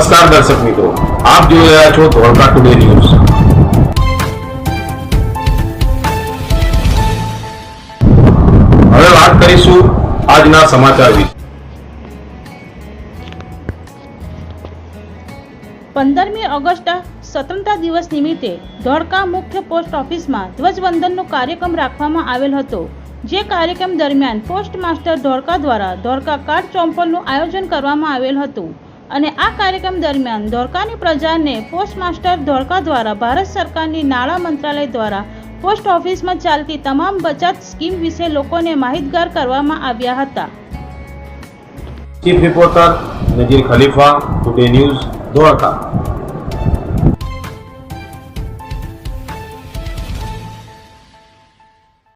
નમસ્કાર દર્શક મિત્રો. આપ જોઈ રહ્યા છો ધોળકા ટુડે ન્યૂઝ હવે વાત કરીશું આજના સમાચાર વિશે. પંદરમી ઓગસ્ટ સ્વતંત્રતા દિવસ નિમિત્તે ધોળકા મુખ્ય પોસ્ટ ઓફિસમાં ધ્વજવંદનનો કાર્યક્રમ રાખવામાં આવેલ હતો. જે કાર્યક્રમ દરમિયાન પોસ્ટ માસ્ટર ધોળકા દ્વારા ધોળકા કાર્ડ ચોંપલનું આયોજન કરવામાં આવેલ હતું. અને આ કાર્યક્રમ દરમિયાન ધોળકાની પ્રજાને પોસ્ટમાસ્ટર ધોળકા દ્વારા ભારત સરકારની નાણાં મંત્રાલય દ્વારા પોસ્ટ ઓફિસમાં ચાલતી તમામ બચત સ્કીમ વિશે લોકોને માહિતગાર કરવામાં આવ્યા હતા. Chief reporter Nazir Khalifa, today news Dholka